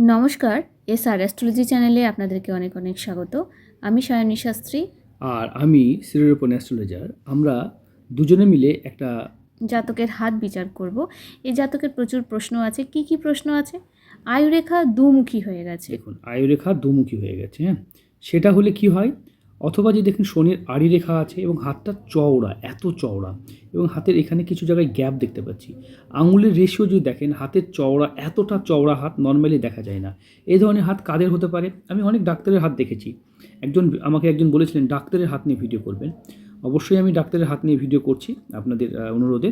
নমস্কার এস আর অ্যাস্ট্রোলজি চ্যানেলে আপনাদেরকে অনেক অনেক স্বাগত। আমি সায়নী শাস্ত্রী। আর আমি শ্রীরূপন অ্যাস্ট্রোলজার। আমরা দুজনে মিলে একটা জাতকের হাত বিচার করব। এই জাতকের প্রচুর প্রশ্ন আছে। কি কি প্রশ্ন আছে? আয়ুরেখা দুমুখী হয়ে গেছে। দেখুন আয়ুরেখা দুমুখী হয়ে গেছে হ্যাঁ? সেটা হলে কি হয়? অথবা যে দেখুন শনির আড়ি রেখা আছে এবং হাতটা চওড়া, এত চওড়া এবং হাতের এখানে কিছু জায়গায় গ্যাপ দেখতে পাচ্ছি। আঙুলের রেশিও যদি দেখেন, হাতের চওড়া, এতটা চওড়া হাত নর্মালি দেখা যায় না। এই ধরনের হাত কাদের হতে পারে? আমি অনেক ডাক্তারের হাত দেখেছি। একজন, আমাকে একজন বলেছিলেন, ডাক্তারের হাত নিয়ে ভিডিও করবেন। অবশ্যই আমি ডাক্তারের হাত নিয়ে ভিডিও করছি আপনাদের অনুরোধে।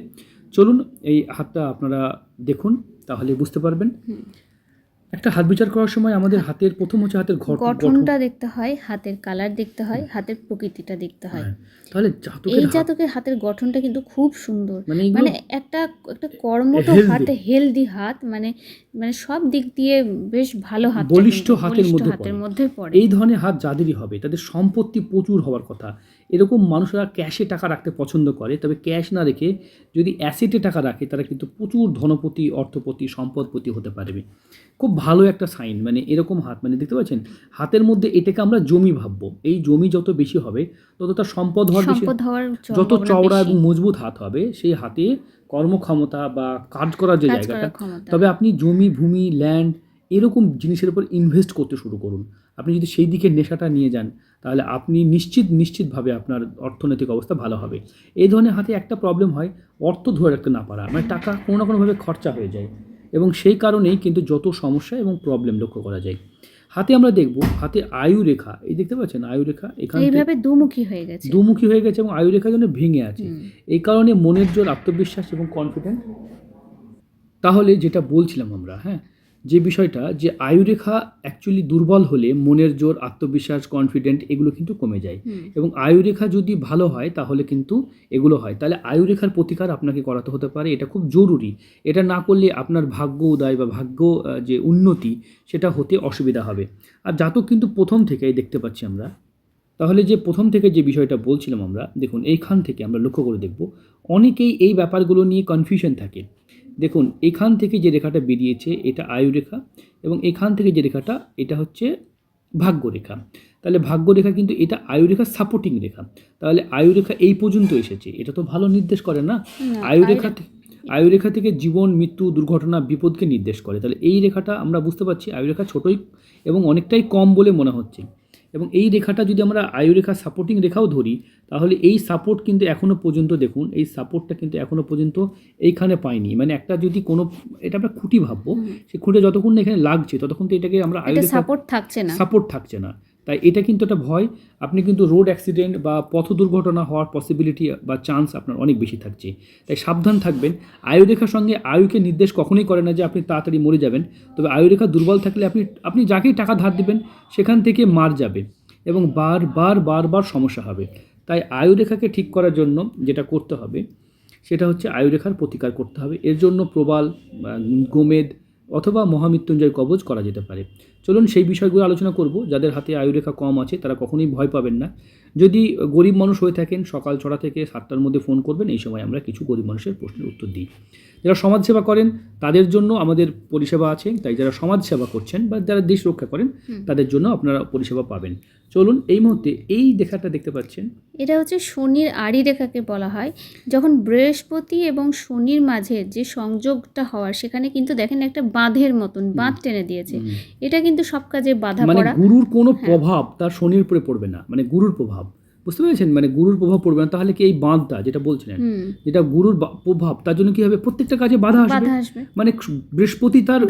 চলুন এই হাতটা আপনারা দেখুন, তাহলে বুঝতে পারবেন। একটা হাত বিচার করার সময় আমাদের হাতের প্রথম হচ্ছে হাতের ঘর গঠনটা দেখতে হয় হাতের কালার দেখতে হয় হাতের প্রকৃতিটা দেখতে হয়। হ্যাঁ, তাহলে এই জাতকের হাতের গঠনটা কিন্তু খুব সুন্দর। মানে মানে একটা একটা কর্মঠ। হাত হেলদি হাত মানে মানে সব দিক দিয়ে বেশ ভালো হাত বলিষ্ঠ হাতের মধ্যে পড়ে। এই ধরনের হাত যাদেরই হবে তাদের সম্পত্তি প্রচুর হওয়ার কথা। এরকম মানুষরা ক্যাশে টাকা রাখতে পছন্দ করে তবে ক্যাশ না রেখে যদি অ্যাসেটে টাকা রাখে তারা কিন্তু প্রচুর ধনপতি অর্থপতি সম্পদপতি হতে পারবে। খুব ভালো একটা সাইন মানে এরকম হাত মানে দেখতে পাচ্ছেন? হাতের মধ্যে এটাকে আমরা জমি ভাববো। এই জমি যত বেশি হবে তত তার সম্পদ হওয়ার বেশি যত চওড়া এবং মজবুত হাত হবে সেই হাতে কর্মক্ষমতা বা কাজ করার যে জায়গাটা তবে আপনি জমি ভূমি ল্যান্ড এরকম জিনিসের উপর ইনভেস্ট করতে শুরু করুন। আপনি যদি সেই দিকে নেশাটা নিয়ে যান তাহলে আপনি নিশ্চিত নিশ্চিতভাবে আপনার অর্থনৈতিক অবস্থা ভালো হবে। এই ধরনের হাতে একটা প্রবলেম হয় অর্থ ধরে রাখতে না পারা মানে টাকা কোনো না কোনোভাবে খরচা হয়ে যায়। এবং সেই কারণেই কিন্তু যত সমস্যা এবং প্রবলেম লক্ষ্য করা যায়। হাতে আমরা দেখব হাতে আয়ু রেখা এই দেখতে পাচ্ছেন? আয়ু রেখা এখানে এইভাবে দুমুখী হয়ে গেছে। দুমুখী হয়ে গেছে এবং আয়ু রেখা যেন ভেঙে আছে। এই কারণে মনের জোর আত্মবিশ্বাস এবং কনফিডেন্ট তাহলে যেটা বলছিলাম আমরা হ্যাঁ? যে বিষয়টা যে আয়ুরেখা অ্যাকচুয়ালি দুর্বল হলে মনের জোর আত্মবিশ্বাস কনফিডেন্ট এগুলো কিন্তু কমে যায়। এবং আয়ুরেখা যদি ভালো হয় তাহলে কিন্তু এগুলো হয়। তাহলে আয়ুরেখার প্রতিকার আপনাকে করাতে হতে পারে এটা খুব জরুরি। এটা না করলে আপনার ভাগ্য উদয় বা ভাগ্য যে উন্নতি সেটা হতে অসুবিধা হবে। আর জাতক কিন্তু প্রথম থেকেই দেখতে পাচ্ছি আমরা। তাহলে যে প্রথম থেকে যে বিষয়টা বলছিলাম আমরা দেখুন এইখান থেকে আমরা লক্ষ্য করে দেখব। অনেকেই এই ব্যাপারগুলো নিয়ে কনফিউশন থাকে। দেখুন এখান থেকে যে রেখাটা বেরিয়েছে এটা আয়ু রেখা এবং এখান থেকে যে রেখাটা এটা হচ্ছে ভাগ্য রেখা তাহলে ভাগ্য রেখা কিন্তু এটা আয়ু রেখা সাপোর্টিং রেখা। তাহলে আয়ু রেখা এই পর্যন্ত এসেছে। এটা তো ভালো নির্দেশ করে না? না, আয়ু আয়ু রেখা থে- আয়ু রেখা থেকে জীবন মৃত্যু দুর্ঘটনা বিপদকে নির্দেশ করে। তাহলে এই রেখাটা আমরা বুঝতে পারছি আয়ু রেখা ছোটই এবং অনেকটাই কম বলে মনে হচ্ছে। এবং এই রেখাটা যদি আমরা আয়ু রেখা সাপোর্টিং রেখাও ধরি তাহলে এই সাপোর্ট কিন্তু এখনও পর্যন্ত দেখুন এই সাপোর্টটা কিন্তু এখনও পর্যন্ত এইখানে পাইনি। মানে একটা যদি কোনো এটা আমরা খুঁটি ভাববো সে সেই খুঁটে যতক্ষণ না এখানে লাগছে ততক্ষণ তো এটাকে আমরা সাপোর্ট থাকছে না। সাপোর্ট থাকছে না। তাই এটা কিন্তু একটা ভয়। আপনি কিন্তু রোড অ্যাক্সিডেন্ট বা পথ দুর্ঘটনা হওয়ার পসিবিলিটি বা চান্স আপনার অনেক বেশি থাকছে। তাই সাবধান থাকবেন। আয়ুরেখার সঙ্গে আয়ুকে নির্দেশ কখনোই করে না যে আপনি তাড়াতাড়ি মরে যাবেন। তবে আয়ুরেখা দুর্বল থাকলে আপনি আপনি যাকেই টাকা ধার দেবেন, সেখান থেকে মার যাবে এবং বারবার বারবার সমস্যা হবে। তাই আয়ুরেখাকে ঠিক করার জন্য যেটা করতে হবে, সেটা হচ্ছে আয়ুরেখার প্রতিকার করতে হবে। এর জন্য প্রবাল গোমেদ অথবা মহামৃত্যুঞ্জয় কবচ করা যেতে পারে। চলুন সেই বিষয়গুলো আলোচনা করব যাদের হাতে আয়ুরেখা কম আছে তারা কখনোই ভয় পাবেন না। যদি গরিব মানুষ হয়ে থাকেন সকাল ছটা থেকে সাতটার মধ্যে ফোন করবেন এই সময় আমরা কিছু গরিব মানুষের প্রশ্নের উত্তর দিই। যারা সমাজসেবা করেন তাদের জন্য আমাদের পরিষেবা আছে তাই যারা সমাজসেবা করছেন বা যারা দেশ রক্ষা করেন তাদের জন্য আপনারা পরিষেবা পাবেন। চলুন এই মুহূর্তে এই দেখাটা দেখতে পাচ্ছেন। এটা হচ্ছে শনির আড়ি রেখাকে বলা হয়। যখন বৃহস্পতি এবং শনির মাঝে যে সংযোগটা হওয়ার সেখানে কিন্তু দেখেন একটা বাঁধের মতন বাঁধ টেনে দিয়েছে। এটা কিন্তু সব কাজে বাধা মানে গুরুর কোনো হ্যাঁ। প্রভাব তার শনির উপরে পড়বে না। মানে গুরুর প্রভাব। বুঝতে পেরেছেন? মানে গুরুর প্রভাব পড়বে না। তাহলে কি এই বাঁধটা যেটা বলছিলেন যেটা গুরুর প্রভাব তার জন্য কি হবে? প্রত্যেকটা কাজে বাধা আসবে? মানে বৃহস্পতি তার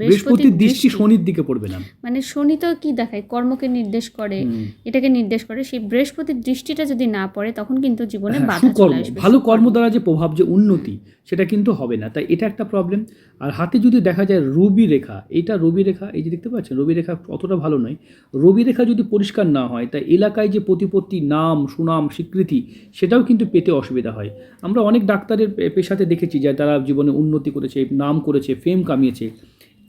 বৃহস্পতির দৃষ্টি। শনির দিকে পড়বে না। মানে শনি তো কি দেখায়? কর্মকে নির্দেশ করে এটাকে নির্দেশ করে। সেই বৃহস্পতির দৃষ্টিটা যদি না পড়ে তখন কিন্তু জীবনে হ্যাঁ, বাধা সুকর্ম চলে আসবে। ভালো কর্ম দ্বারা যে প্রভাব যে উন্নতি সেটা কিন্তু হবে না। তাই এটা একটা প্রবলেম আর হাতে যদি দেখা যায় রবি রেখা এটা রবি রেখা এই যে দেখতে পাচ্ছেন রবি রেখা অতটা ভালো নয়। রবি রেখা যদি পরিষ্কার না হয় তাই এলাকায় যে প্রতিপত্তি, নাম, সুনাম, স্বীকৃতি, সেটাও কিন্তু পেতে অসুবিধা হয়। আমরা অনেক ডাক্তারের পেশাতে দেখেছি যে তারা জীবনে উন্নতি করেছে, নাম করেছে ফেম কামিয়েছে।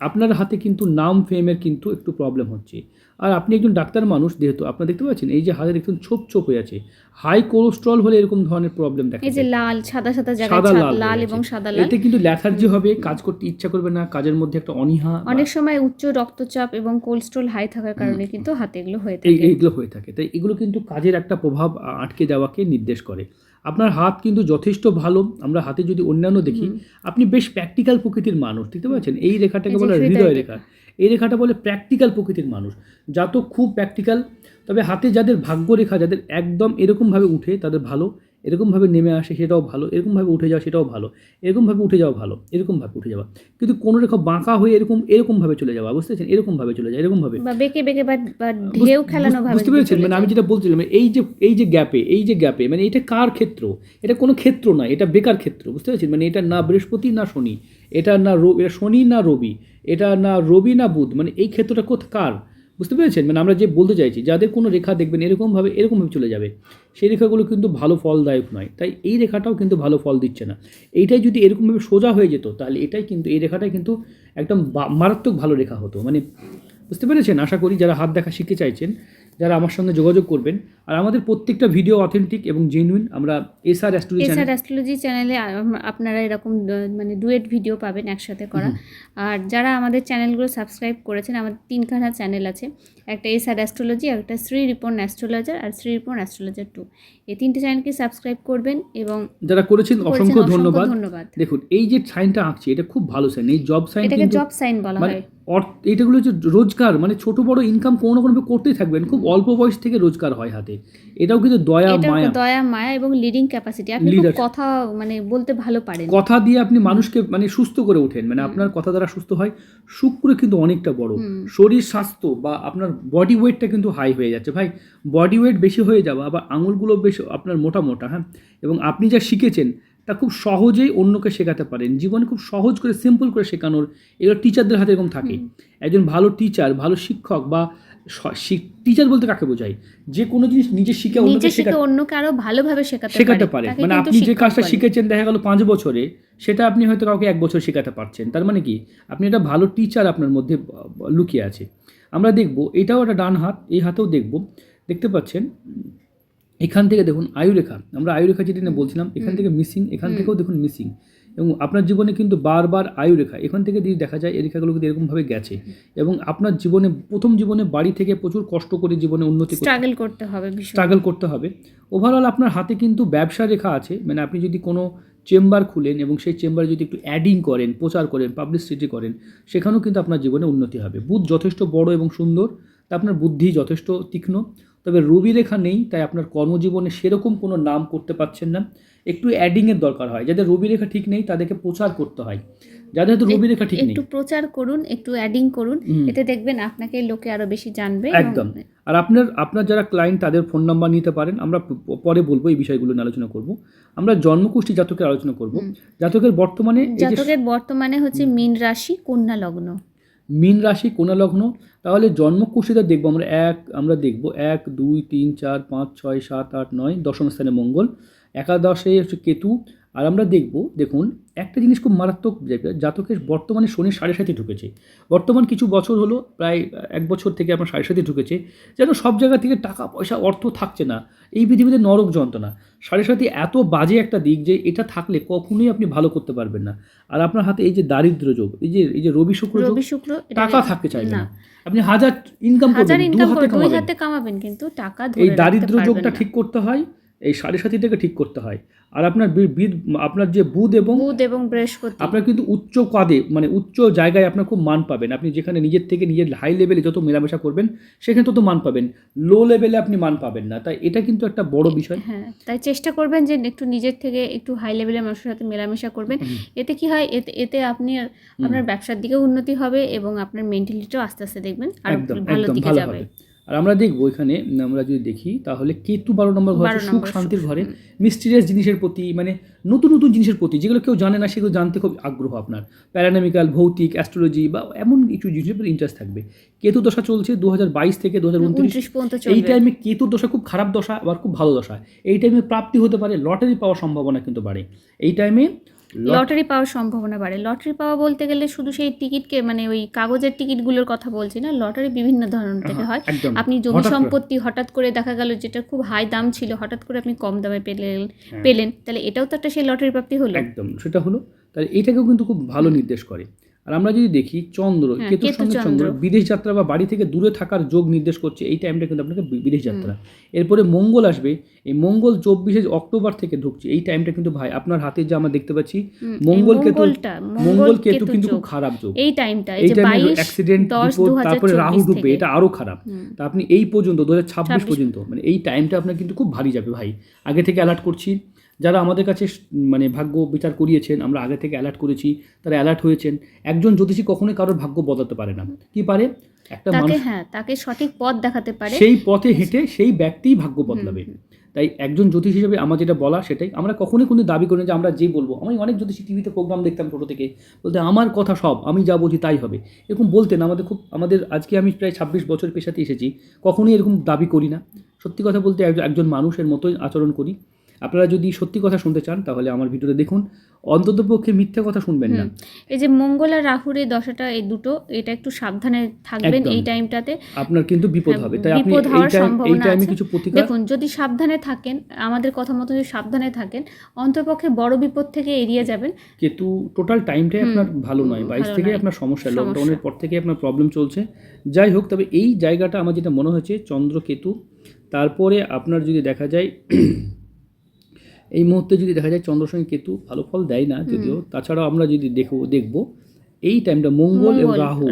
আপনার হাতে কিন্তু নাম ফেমের কিন্তু একটু প্রবলেম হচ্ছে। আর আপনি একজন ডাক্তার মানুষ যেহেতু আপনার দেখতে পাচ্ছেন এই যে হাতে দেখুন ছোপ ছোপ হয়ে আছে। হাই কোলেস্ট্রল হলে এরকম ধরনের প্রবলেম দেখা এই যে লাল সাদা সাদা জায়গায় সাদা লাল লাল এবং সাদা লাল। এতে কিন্তু ল্যাথার্জি হবে কাজ করতে ইচ্ছা করবে না কাজের মধ্যে একটা অনীহা অনেক সময় উচ্চ রক্তচাপ এবং কোলেস্ট্রল হাই থাকার কারণে কিন্তু হাতে এগুলো হয়ে থাকে। এইগুলো হয়ে থাকে। তাই এগুলো কিন্তু কাজের একটা প্রভাব আটকে যাওয়াকে নির্দেশ করে। আপনার হাত কিন্তু যথেষ্ট ভালো। আমরা হাতে যদি অন্যান্য দেখি আপনি বেশ প্র্যাকটিক্যাল প্রকৃতির মানুষ দেখতে পাচ্ছেন? এই রেখাটাকে বলে হৃদয়। রেখা। এই রেখাটা বলে প্র্যাকটিক্যাল প্রকৃতির মানুষ। যা তো খুব প্র্যাকটিক্যাল তবে হাতে যাদের ভাগ্য রেখা যাদের একদম এরকমভাবে উঠে তাদের ভালো। এরকমভাবে নেমে আসে সেটাও ভালো এরকমভাবে উঠে যাওয়া সেটাও ভালো এরকমভাবে উঠে যাওয়া ভালো এরকমভাবে উঠে যাওয়া। কিন্তু কোনো রেখা বাঁকা হয়ে এরকম এরকমভাবে চলে যাওয়া বুঝতে পারছেন? এরকমভাবে চলে যায় এরকমভাবে। বা বেঁকে বেঁকে বা বা ঢেউ খেলানো ভাবে বুঝতে পেরেছেন? মানে আমি। যেটা বলছিলাম এই যে এই যে গ্যাপে এই যে গ্যাপে মানে এটা কার ক্ষেত্র? এটা কোনো ক্ষেত্র নয় এটা বেকার ক্ষেত্র বুঝতে পেরেছেন? মানে এটা না বৃহস্পতি না শনি এটা না রবি এটা শনি না রবি এটা না রবি না বুধ মানে এই ক্ষেত্রটা কোথ কার? বুঝতে পেরেছেন? মানে আমরা যে বলতে চাইছি, যাদের কোনো রেখা দেখবেন এরকমভাবে এরকমভাবে চলে যাবে। সেই রেখাগুলো কিন্তু ভালো ফলদায়ক নয়। তাই এই রেখাটাও কিন্তু ভালো ফল দিচ্ছে না। এইটাই যদি এরকমভাবে সোজা হয়ে যেত, তাহলে এটাই কিন্তু, এই রেখাটাই কিন্তু একদম মারাত্মক ভালো রেখা হতো। মানে বুঝতে পেরেছেন? আশা করি যারা হাত দেখা শিখতে চাইছেন যারা আমার সঙ্গে যোগাযোগ করবেন। আর আমাদের প্রত্যেকটা ভিডিও অথেন্টিক এবং জেনুইন আমরা এসআর অ্যাস্ট্রোলজি এছাড়া অ্যাস্ট্রোলজি চ্যানেলে আপনারা এরকম মানে ডুয়েট ভিডিও পাবেন একসাথে করা। আর যারা আমাদের চ্যানেলগুলো সাবস্ক্রাইব করেছেন আমাদের তিনখানা চ্যানেল আছে। একটা এসআর অ্যাস্ট্রোলজি একটা শ্রী রিপন অ্যাস্ট্রোলজার আর শ্রী রিপন অ্যাস্ট্রোলজার টু এই তিনটে চ্যানেলকে সাবস্ক্রাইব করবেন এবং যারা করেছেন অসংখ্য ধন্যবাদ। ধন্যবাদ। দেখুন এই যে সাইনটা আঁকছি এটা খুব ভালো সাইন এই জব সাইন এটাকে জব সাইন বলা মানে হয়। এইটাগুলো যে রোজগার মানে ছোট বড় ইনকাম কোনো না কোনোভাবে করতেই থাকবেন। খুব অল্প বয়স থেকে রোজগার হয় হাতে। এটাও কিন্তু দয়া মায়া। দয়া মায়া এবং লিডিং ক্যাপাসিটি আপনি খুব কথা মানে বলতে ভালো পারেন। কথা দিয়ে আপনি মানুষকে মানে সুস্থ করে ওঠেন। মানে আপনার কথা দ্বারা সুস্থ হয় শুক্র কিন্তু অনেকটা বড়। শরীর স্বাস্থ্য বা আপনার বডি ওয়েটটা কিন্তু হাই হয়ে যাচ্ছে। ভাই বডি ওয়েট বেশি হয়ে যাওয়া আবার আঙুলগুলো বেশ আপনার মোটা মোটা হ্যাঁ? এবং আপনি যা শিখেছেন তা খুব সহজেই অন্যকে শেখাতে পারেন। জীবনে খুব সহজ করে সিম্পল করে শেখানোর এগুলো টিচারদের হাতে এরকম থাকে। একজন ভালো টিচার ভালো শিক্ষক বা টিচার বলতে কাকে বোঝায়? যে কোনো জিনিস নিজে শিখে নিজে শিখে অন্যকে আরও ভালোভাবে শেখাতে শেখাতে পারে। মানে আপনি যে কাজটা শিখেছেন দেখা গেল পাঁচ বছরে সেটা আপনি হয়তো কাউকে এক বছর শেখাতে পারছেন। তার মানে কি? আপনি একটা ভালো টিচার আপনার মধ্যে লুকিয়ে আছে। আমরা দেখব এটাও একটা ডান হাত এই হাতেও দেখব। দেখতে পাচ্ছেন? এখান থেকে দেখুন আয়ুরেখা। আমরা আয়ুরেখা যেটা বলছিলাম এখান থেকে মিসিং এখান থেকেও দেখুন মিসিং এবং আপনার জীবনে কিন্তু বারবার আয়ু রেখা এখান থেকে যদি দেখা যায় এই রেখাগুলো কিন্তু এরকমভাবে গেছে এবং আপনার জীবনে প্রথম জীবনে বাড়ি থেকে প্রচুর কষ্ট করে জীবনে উন্নতি স্ট্রাগল করতে হবে স্ট্রাগল করতে হবে। ওভারঅল আপনার হাতে কিন্তু ব্যবসা রেখা আছে মানে আপনি যদি কোনো চেম্বার খুলেন এবং সেই চেম্বারে যদি একটু অ্যাডিং করেন প্রচার করেন পাবলিসিটি করেন সেখানেও কিন্তু আপনার জীবনে উন্নতি হবে। বুধ যথেষ্ট বড় এবং সুন্দর তা আপনার বুদ্ধি যথেষ্ট তীক্ষ্ণ তবে রবি রেখা নেই তাই আপনার কর্মজীবনে সেরকম কোনো নাম করতে পারছেন না। একটু অ্যাডিংয়ের দরকার হয়। যাদের রবি রেখা ঠিক নেই তাদেরকে প্রচার করতে হয়। যাদের হয়তো রবি রেখা ঠিক নেই। একটু প্রচার করুন একটু অ্যাডিং করুন। এতে দেখবেন আপনাকে লোকে আরও বেশি জানবে একদম। আর আপনার আপনার যারা ক্লায়েন্ট তাদের ফোন নাম্বার নিতে পারেন। আমরা পরে বলব এই বিষয়গুলো নিয়ে আলোচনা করব। আমরা জন্মকুষ্ঠী জাতকের আলোচনা করব। জাতকের বর্তমানে জাতকের বর্তমানে হচ্ছে মীন রাশি কন্যা লগ্ন। মীন রাশি কোনা লগ্ন তাহলে জন্মকুষ্ঠীটা দেখব আমরা এক আমরা দেখব এক দুই তিন চার পাঁচ ছয় সাত আট নয় দশম স্থানে মঙ্গল। একাদশে হচ্ছে কেতু আর আমরা দেখব দেখুন একটা জিনিস খুব মারাত্মক জাতকের বর্তমানে শনি সাড়ে সাথে ঢুকেছে। বর্তমান কিছু বছর হলো প্রায় এক বছর থেকে আপনার সাড়ে সাথে ঢুকেছে যেন সব জায়গা থেকে টাকা পয়সা অর্থ থাকছে না এই পৃথিবীতে নরক যন্ত্রণা। সাড়ে সাথে এত বাজে একটা দিক যে এটা থাকলে কখনোই আপনি ভালো করতে পারবেন না। আর আপনার হাতে এই যে দারিদ্র যোগ এই যে এই যে রবি শুক্র যোগ রবি শুক্র টাকা থাকতে চাইবে না। আপনি হাজার ইনকাম করবেন হাতে দুই কামাবেন। হাতে কামাবেন কিন্তু টাকা এই দারিদ্র যোগটা ঠিক করতে হয় এই সাড়ে সাতিটাকে ঠিক করতে হয়। আর আপনার আপনার যে বুধ এবং বুধ এবং বৃহস্পতি। আপনার কিন্তু উচ্চ কাদে মানে উচ্চ জায়গায় আপনার খুব মান পাবেন। আপনি যেখানে নিজের থেকে নিজের হাই লেভেলে যত মেলামেশা করবেন সেখানে তত মান পাবেন। লো লেভেলে আপনি মান পাবেন না। তাই এটা কিন্তু একটা বড় বিষয়। হ্যাঁ তাই চেষ্টা করবেন যে একটু নিজের থেকে একটু হাই লেভেলের মানুষের সাথে মেলামেশা করবেন। এতে কি হয়? এতে এতে আপনি আপনার ব্যবসার দিকেও উন্নতি হবে এবং আপনার মেন্টালিটিও আস্তে আস্তে দেখবেন আর একদম ভালো দিকে যাবে। আর আমরা দেখব এখানে আমরা যদি দেখি তাহলে কেতু বারো নম্বর ঘর সুখ শান্তির ঘরে। মিস্টিরিয়াস জিনিসের প্রতি মানে নতুন নতুন জিনিসের প্রতি যেগুলো কেউ জানে না সেগুলো জানতে খুব আগ্রহ আপনার। প্যারানামিক্যাল ভৌতিক অ্যাস্ট্রোলজি বা এমন কিছু জিনিসের প্রতি ইন্টারেস্ট থাকবে। কেতু দশা চলছে দু হাজার বাইশ থেকে দু এই টাইমে কেতুর দশা খুব খারাপ দশা আবার খুব ভালো দশা। এই টাইমে প্রাপ্তি হতে পারে লটারি পাওয়ার সম্ভাবনা কিন্তু বাড়ে। এই টাইমে লটারি পাওয়ার সম্ভাবনা বাড়ে। লটারি পাওয়া বলতে গেলে শুধু সেই টিকিটকে মানে ওই কাগজের টিকিটগুলোর কথা বলছি না লটারি বিভিন্ন ধরনের থেকে হ্যাঁ, আপনি জমি সম্পত্তি হঠাৎ করে দেখা গেল যেটা খুব হাই দাম ছিল হঠাৎ করে আপনি কম দামে পেলেন হ্যাঁ। পেলেন তাহলে এটাও তো একটা সেই লটারি প্রাপ্তি হলো। একদম সেটা হলো। তাহলে এটাকেও কিন্তু খুব ভালো নির্দেশ করে। আর আমরা যদি দেখি চন্দ্র হ্যাঁ, কেতুর কেতু সঙ্গে চন্দ্র। বিদেশ যাত্রা বা বাড়ি থেকে দূরে থাকার যোগ নির্দেশ করছে এই টাইমটা কিন্তু আপনাকে বিদেশ যাত্রা। এরপরে মঙ্গল আসবে এই মঙ্গল চব্বিশে অক্টোবর থেকে ঢুকছে এই টাইমটা কিন্তু ভাই আপনার হাতে যে আমরা দেখতে পাচ্ছি মঙ্গল কেতু মঙ্গল কেতু কিন্তু খুব খারাপ যোগ। এই টাইমটা এই টাইমে অ্যাক্সিডেন্ট তারপরে রাহু ঢুকবে এটা আরও খারাপ। তা আপনি এই পর্যন্ত দু হাজার ছাব্বিশ পর্যন্ত মানে এই টাইমটা আপনার কিন্তু খুব ভারী যাবে ভাই। আগে থেকে অ্যালার্ট করছি। যারা আমাদের কাছে মানে ভাগ্য বিচার করিয়েছেন আমরা আগে থেকে অ্যালার্ট করেছি তারা অ্যালার্ট হয়েছেন। একজন জ্যোতিষী কখনোই কারোর ভাগ্য বদলাতে পারে না। কি পারে? একটা মানুষ হ্যাঁ তাকে সঠিক পথ দেখাতে পারে। সেই পথে হেঁটে সেই ব্যক্তিই ভাগ্য বদলাবে। তাই একজন জ্যোতিষ হিসেবে আমার যেটা বলা সেটাই। আমরা কখনোই কোনো দাবি করি না যে আমরা যে বলব। আমি অনেক জ্যোতিষী টিভিতে প্রোগ্রাম দেখতাম ছোটো থেকে। বলতে আমার কথা সব আমি যা বলছি তাই হবে। এরকম বলতেন। আমাদের খুব আমাদের আজকে আমি প্রায় ছাব্বিশ বছর পেশাতে এসেছি। কখনোই এরকম দাবি করি না। সত্যি কথা বলতে একজন মানুষের মতোই আচরণ করি। আপনারা যদি সত্যি কথা শুনতে চান তাহলে আমার ভিডিওতে দেখুন। অন্ততপক্ষে মিথ্যা কথা শুনবেন না। এই যে মঙ্গল আর রাহুর এই দশাটা এই দুটো এটা একটু সাবধানে থাকবেন এই টাইমটাতে। আপনার কিন্তু বিপদ হবে। তাই আপনি বিপদ এই হওয়ার সম্ভাবনা আছে। কিছু প্রতিকার দেখুন যদি সাবধানে থাকেন আমাদের কথা মতো যদি সাবধানে থাকেন অন্তপক্ষে বড় বিপদ থেকে এড়িয়ে যাবেন। কিন্তু টোটাল টাইমটাই আপনার ভালো নয়। বাইশ থেকে আপনার সমস্যা। লকডাউনের পর থেকে আপনার প্রবলেম চলছে। যাই হোক তবে এই জায়গাটা আমার যেটা মনে হয়েছে চন্দ্র কেতু তারপরে আপনার যদি দেখা যায় এই মুহূর্তে যদি দেখা যায় চন্দ্র সঙ্গে কেতু ভালো ফল দেয় না যদিও তাছাড়াও আমরা যদি দেখব দেখব এই টাইমটা মঙ্গল এবং রাহু।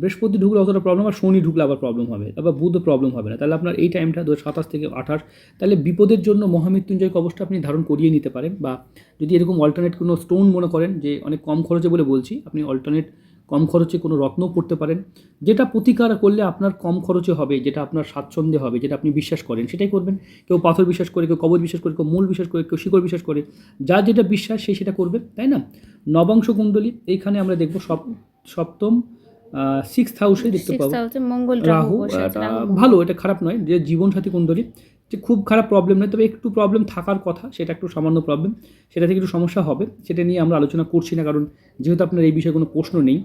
বৃহস্পতি ঢুকলে অতটা প্রবলেম আর শনি ঢুকলে আবার প্রবলেম হবে আবার বুধও প্রবলেম হবে না। তাহলে আপনার এই টাইমটা দু সাতাশ থেকে আঠাশ তাহলে বিপদের জন্য মহামৃত্যুঞ্জয় কবচটা আপনি ধারণ করিয়ে নিতে পারেন বা যদি এরকম অল্টারনেট কোনো স্টোন মনে করেন যে অনেক কম খরচে বলে বলছি আপনি অল্টারনেট কম খরচে কোনো রত্নও পড়তে পারেন। যেটা প্রতিকার করলে আপনার কম খরচে হবে যেটা আপনার স্বাচ্ছন্দ্যে হবে যেটা আপনি বিশ্বাস করেন সেটাই করবেন। কেউ পাথর বিশ্বাস করে কেউ কবচ বিশ্বাস করে কেউ মূল বিশ্বাস করে কেউ শিকড় বিশ্বাস করে যা যেটা বিশ্বাস সে সেটা করবে তাই না? নবাংশ কুণ্ডলী এইখানে আমরা দেখব সপ সপ্তম সিক্স হাউসে দেখতে পাবো। রাহু। ভালো এটা খারাপ নয় যে জীবনসাথী কুণ্ডলী যে খুব খারাপ প্রবলেম নয় তবে একটু প্রবলেম থাকার কথা সেটা একটু সামান্য প্রবলেম সেটা থেকে একটু সমস্যা হবে সেটা নিয়ে আমরা আলোচনা করছি না কারণ যেহেতু আপনার এই বিষয়ে কোনো প্রশ্ন নেই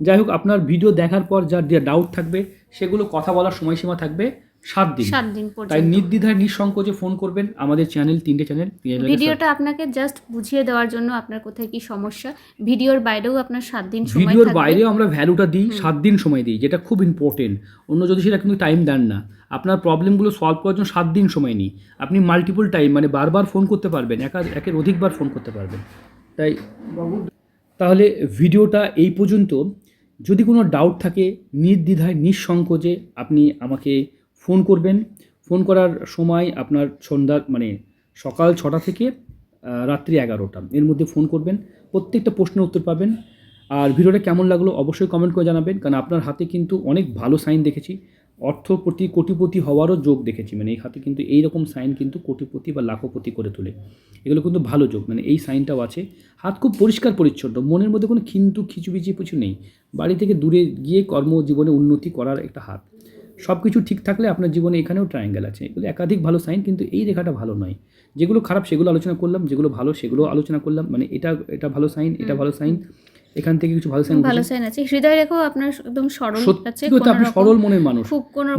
যাই হোক আপনার ভিডিও দেখার পর যার যে ডাউট থাকবে সেগুলো কথা বলার সময়সীমা থাকবে সাত দিন। সাত দিন তাই নির্দ্বিধায় নিঃসংকোচে ফোন করবেন আমাদের চ্যানেল তিনটে চ্যানেল ভিডিওটা আপনাকে জাস্ট বুঝিয়ে দেওয়ার জন্য আপনার কোথায় কি সমস্যা। ভিডিওর বাইরেও আপনার সাত দিন সময় ভিডিওর বাইরেও আমরা ভ্যালুটা দিই সাত দিন সময় দিই যেটা খুব ইম্পর্টেন্ট অন্য যদি সেটা কিন্তু টাইম দেন না। আপনার প্রবলেমগুলো সলভ করার জন্য সাত দিন সময় নিই। আপনি মাল্টিপল টাইম মানে বারবার ফোন করতে পারবেন একা একের অধিকবার ফোন করতে পারবেন। তাই তাহলে ভিডিওটা এই পর্যন্ত। যদি কোনো ডাউট থাকে, নির্দ্বিধায়, নিঃসংকোচে আপনি আমাকে ফোন করবেন। ফোন করার সময় আপনার সন্ধ্যা মানে সকাল ছটা থেকে রাত্রি এগারোটা। এর মধ্যে ফোন করবেন। প্রত্যেকটা প্রশ্নের উত্তর পাবেন। আর ভিডিওটা কেমন লাগল অবশ্যই কমেন্ট করে জানাবেন, কারণ আপনার হাতে কিন্তু অনেক ভালো সাইন দেখেছি। অর্থপতি, কোটিপতি হওয়ারও যোগ দেখেছি মানে এই হাতে কিন্তু এই রকম সাইন কিন্তু কোটিপতি বা লাখপতি করে তোলে। এগুলো কিন্তু ভালো যোগ মানে এই সাইনটাও আছে। হাত খুব পরিষ্কার পরিচ্ছন্ন, মনের মধ্যে কোনো কিন্তু খিচুবিচি কিছু নেই। বাড়ি থেকে দূরে গিয়ে কর্মজীবনে উন্নতি করার একটা হাত। সব কিছু ঠিক থাকলে আপনার জীবনে এখানেও ট্রায়াঙ্গেল আছে। এগুলো একাধিক ভালো সাইন কিন্তু এই রেখাটা ভালো নয়। যেগুলো খারাপ সেগুলো আলোচনা করলাম, যেগুলো ভালো সেগুলো আলোচনা করলাম মানে এটা এটা ভালো সাইন এটা ভালো সাইন এখান থেকে কিছু ভালো সাইন ভালো সাইন আছে। হৃদয় রেখাও আপনার একদম সরল আছে সত্যি আপনি সরল মনের মানুষ।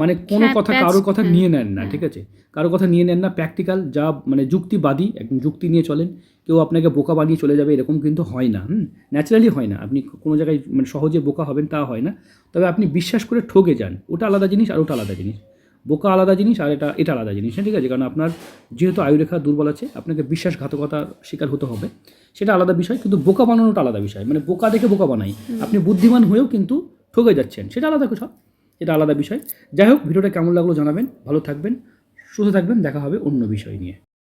মানে কোনো কথা কারোর কথা নিয়ে নেন না ঠিক আছে? কারোর কথা নিয়ে নেন না প্র্যাকটিক্যাল যা মানে যুক্তিবাদী একদম যুক্তি নিয়ে চলেন। কেউ আপনাকে বোকা বানিয়ে চলে যাবে এরকম কিন্তু হয় না হুম? ন্যাচারালি হয় না। আপনি কোনো জায়গায় মানে সহজে বোকা হবেন তা হয় না। তবে আপনি বিশ্বাস করে ঠকে যান। ওটা আলাদা জিনিস আর ওটা আলাদা জিনিস। বোকা আলাদা জিনিস আর এটা এটা আলাদা জিনিস হ্যাঁ ঠিক আছে? কারণ আপনার যেহেতু আয়ুরেখা দুর্বল আছে আপনাকে বিশ্বাসঘাতকতার শিকার হতে হবে। সেটা আলাদা বিষয় কিন্তু বোকা বানানোটা আলাদা বিষয়। মানে বোকা দেখে বোকা বানাই। আপনি বুদ্ধিমান হয়েও কিন্তু ঠকে যাচ্ছেন সেটা আলাদা কথা এটা আলাদা বিষয়। যাই হোক ভিডিওটা কেমন লাগল জানাবেন ভালো থাকবেন সুস্থ থাকবেন দেখা হবে অন্য বিষয় নিয়ে।